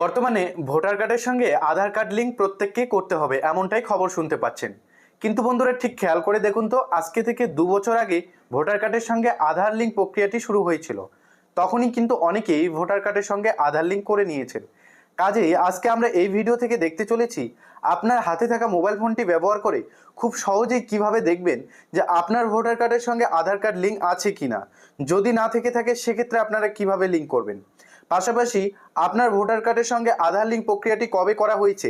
বর্তমানে ভোটার কার্ডের সঙ্গে আধার কার্ড লিঙ্ক প্রত্যেককে করতে হবে, এমনটাই খবর শুনতে পাচ্ছেন। কিন্তু বন্ধুরা, ঠিক খেয়াল করে দেখুন তো, আজকে থেকে দু বছর আগে ভোটার কার্ডের সঙ্গে আধার লিঙ্ক প্রক্রিয়াটি শুরু হয়েছিল। তখনই কিন্তু অনেকেই ভোটার কার্ডের সঙ্গে আধার লিঙ্ক করে নিয়েছেন। কাজেই আজকে আমরা এই ভিডিও থেকে দেখতে চলেছি, আপনার হাতে থাকা মোবাইল ফোনটি ব্যবহার করে খুব সহজেই কীভাবে দেখবেন যে আপনার ভোটার কার্ডের সঙ্গে আধার কার্ড লিঙ্ক আছে কিনা। যদি না থেকে থাকে, সেক্ষেত্রে আপনারা কীভাবে লিঙ্ক করবেন? পাশাপাশি আপনার ভোটার কার্ডের সঙ্গে আধার লিঙ্ক প্রক্রিয়াটি কবে করা হয়েছে?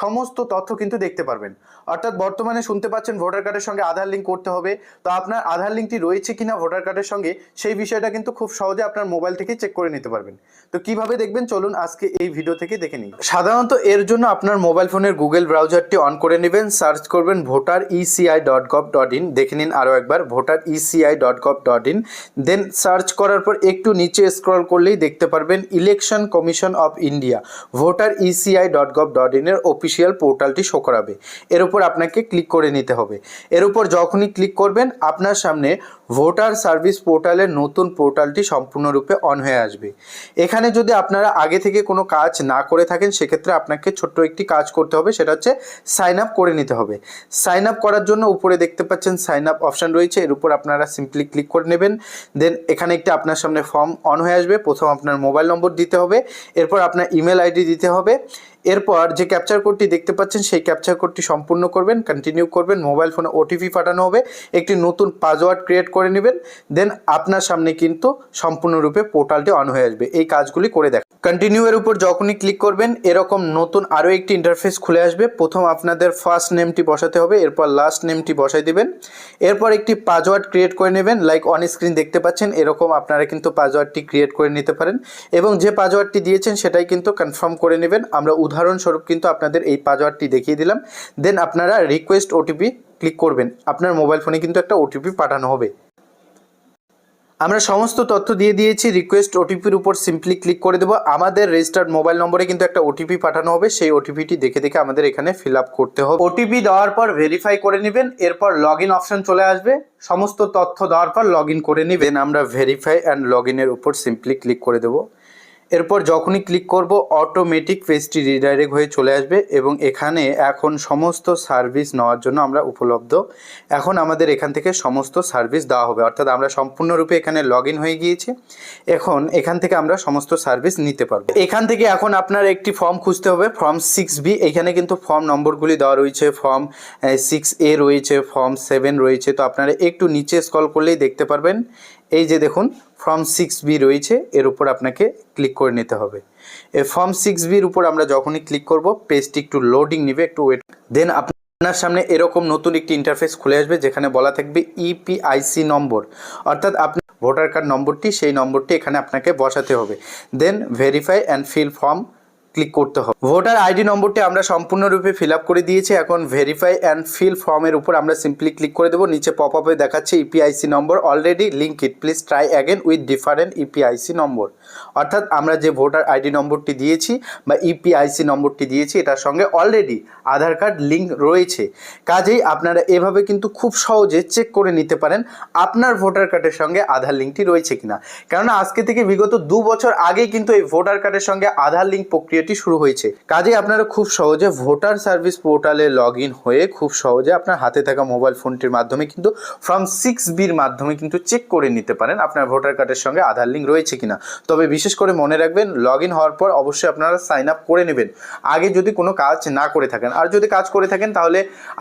সমস্ত তথ্য কিন্তু দেখতে পারবেন। অর্থাৎ বর্তমানে শুনতে পাচ্ছেন ভোটার কার্ডের সঙ্গে আধার লিঙ্ক করতে হবে। তো আপনার আধার লিঙ্কটি রয়েছে কিনা ভোটার কার্ডের সঙ্গে, সেই বিষয়টা কিন্তু খুব সহজে আপনার মোবাইল থেকে চেক করে নিতে পারবেন। তো কীভাবে দেখবেন? চলুন আজকে এই ভিডিও থেকে দেখে নিন সাধারণত এর জন্য আপনার মোবাইল ফোনের গুগল ব্রাউজারটি অন করে নেবেন। সার্চ করবেন voter ECI dot gov dot in, দেখে নিন আরও একবার, voter ECI dot gov dot in. Then search করার পর একটু নিচে স্ক্রল করলেই দেখতে পারবেন election commission of India voter ECI dot gov dot in এর অফিসিয়াল পোর্টালটি শো করাবে। এর উপর আপনাকে ক্লিক করে নিতে হবে। এর উপর যখনই ক্লিক করবেন, আপনার সামনে ভোটার সার্ভিস পোর্টালের নতুন পোর্টালটি সম্পূর্ণরূপে অন হয়ে আসবে। এখানে যদি আপনারা আগে থেকে কোনো কাজ না করে থাকেন, সেক্ষেত্রে আপনাকে ছোট্ট একটি কাজ করতে হবে, সেটা হচ্ছে সাইন আপ করে নিতে হবে। সাইন আপ করার জন্য উপরে দেখতে পাচ্ছেন সাইন আপ অপশান রয়েছে, এর উপর আপনারা সিম্পলি ক্লিক করে নেবেন। দেন এখানে একটি আপনার সামনে ফর্ম অন হয়ে আসবে, প্রথম আপনার মোবাইল নম্বর দিতে হবে, এরপর আপনার ইমেল আইডি দিতে হবে। এরপর যে ক্যাপচার কোডটি দেখতে পাচ্ছেন, সেই ক্যাপচার কোডটি সম্পূর্ণ করবেন কন্টিনিউ করবেন মোবাইল ফোনে ওটিপি পাঠানো হবে, একটি নতুন পাসওয়ার্ড ক্রিয়েট করে নেবেন দেন আপনার সামনে কিন্তু সম্পূর্ণরূপে পোর্টালটি অন হয়ে আসবে। এই কাজগুলি করে দেখ কন্টিনিউ এর উপর যখনই ক্লিক করবেন, এরকম নতুন আরও একটি ইন্টারফেস খুলে আসবে। প্রথম আপনাদের ফার্স্ট নেমটি বসাতে হবে, এরপর লাস্ট নেমটি বসাই দিবেন। এরপর একটি পাসওয়ার্ড ক্রিয়েট করে নেবেন লাইক অন স্ক্রিন দেখতে পাচ্ছেন, এরকম আপনারা কিন্তু পাসওয়ার্ডটি ক্রিয়েট করে নিতে পারেন। এবং যে পাসওয়ার্ডটি দিয়েছেন, সেটাই কিন্তু কনফার্ম করে নেবেন। আমরা উদাহরণস্বরূপ কিন্তু আপনাদের এই পাসওয়ার্ডটি দেখিয়ে দিলাম। দেন আপনারা রিকোয়েস্ট ওটিপি ক্লিক করবেন। আপনার মোবাইল ফোনে কিন্তু একটা ওটিপি পাঠানো হবে। আমরা সমস্ত তথ্য দিয়ে দিয়েছি। রিকোয়েস্ট ওটিপির উপর সিম্পলি ক্লিক করে দেবো। আমাদের রেজিস্টার্ড মোবাইল নম্বরে কিন্তু একটা ওটিপি পাঠানো হবে। সেই ওটিপিটি দেখে দেখে আমাদের এখানে ফিল করতে হবে। ওটিপি দেওয়ার পর ভেরিফাই করে নেবেন। এরপর লগ ইন অপশান চলে আসবে। সমস্ত তথ্য দেওয়ার পর লগ করে নেবেন। আমরা ভেরিফাই অ্যান্ড লগ ইনের উপর সিম্পলি ক্লিক করে দেবো। এরপর যখনই ক্লিক করব অটোমেটিক পেজটি রিডাইরেক্ট হয়ে চলে আসবে এবং এখানে এখন সমস্ত সার্ভিস নেওয়ার জন্য আমরা উপলব্ধ। এখন আমাদের এখান থেকে সমস্ত সার্ভিস দেওয়া হবে। অর্থাৎ আমরা সম্পূর্ণরূপে এখানে লগ হয়ে গিয়েছি। এখন এখান থেকে আমরা সমস্ত সার্ভিস নিতে পারব। এখান থেকে এখন আপনার একটি ফর্ম খুঁজতে হবে ফর্ম সিক্স বি এখানে কিন্তু ফর্ম নম্বরগুলি দেওয়া রয়েছে ফর্ম সিক্স এ রয়েছে ফর্ম সেভেন রয়েছে। তো আপনারা একটু নিচে স্ক্রল করলেই দেখতে পারবেন। এই যে দেখুন ফর্ম সিক্স বি রয়েছে, এর উপর আপনাকে ক্লিক করে নিতে হবে। এই ফর্ম সিক্স বির উপর আমরা যখনই ক্লিক করব পেজটি একটু লোডিং নেবে, একটু ওয়েট দেন আপনার সামনে এরকম নতুন একটি ইন্টারফেস খুলে আসবে, যেখানে বলা থাকবে E ইপিআইসি নম্বর অর্থাৎ আপনি ভোটার কার্ড নম্বরটি সেই নম্বরটি এখানে আপনাকে বসাতে হবে। Then verify and fill form click করতে হবে। ভোটার আইডি নম্বরটি আমরা সম্পূর্ণরূপে ফিল আপ করে দিয়েছি। এখন ভেরিফাই অ্যান্ড ফিল ফর্মের উপর আমরা সিম্পলি ক্লিক করে দেবো। নিচে পপ আপে দেখাচ্ছে EPIC number. Already link it please try again with different EPIC number. অর্থাৎ আমরা যে ভোটার আইডি নম্বরটি দিয়েছি বা ইপিআইসি নম্বরটি দিয়েছি, এটার সঙ্গে অলরেডি আধার কার্ড লিঙ্ক রয়েছে। কাজেই আপনারা এভাবে কিন্তু খুব সহজে চেক করে নিতে পারেন আপনার ভোটার কার্ডের সঙ্গে আধার লিঙ্কটি রয়েছে কিনা। কেননা আজকে থেকে বিগত দু বছর আগেই কিন্তু এই ভোটার কার্ডের সঙ্গে আধার লিঙ্ক প্রক্রিয়াটি শুরু হয়েছে। কাজেই আপনারা খুব সহজে ভোটার সার্ভিস পোর্টালে লগ ইন হয়ে খুব সহজে আপনার হাতে থাকা মোবাইল ফোনটির মাধ্যমে কিন্তু ফ্রম সিক্স বির মাধ্যমে কিন্তু চেক করে নিতে পারেন আপনার ভোটার কার্ডের সঙ্গে আধার লিঙ্ক রয়েছে কিনা। তবে বিশেষ করে মনে রাখবেন লগ ইন হওয়ার পর অবশ্যই আপনারা সাইন আপ করে নেবেন। আগে যদি কোনো কাজ না করে থাকেন, আর যদি কাজ করে থাকেন তাহলে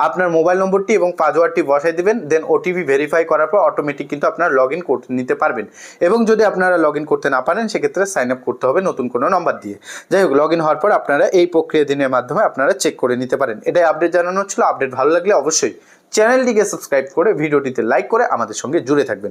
আপনার মোবাইল নম্বরটি এবং পাসওয়ার্ডটি বসাই দেবেন, দেন ওটিপি ভেরিফাই করার পর অটোমেটিক কিন্তু আপনারা লগ ইন নিতে পারবেন। এবং যদি আপনারা লগ ইন করতে না পারেন, সেক্ষেত্রে সাইন আপ করতে হবে নতুন কোনো নম্বর দিয়ে। যাই হোক লগ ইন হওয়ার পর আপনারা এই প্রক্রিয়া দিনের মাধ্যমে আপনারা চেক করে নিতে পারেন। এটাই আপডেট জানানো ছিল আপডেট ভালো লাগলে অবশ্যই চ্যানেলটিকে সাবস্ক্রাইব করে, ভিডিওটিতে লাইক করে আমাদের সঙ্গে জুড়ে থাকবেন।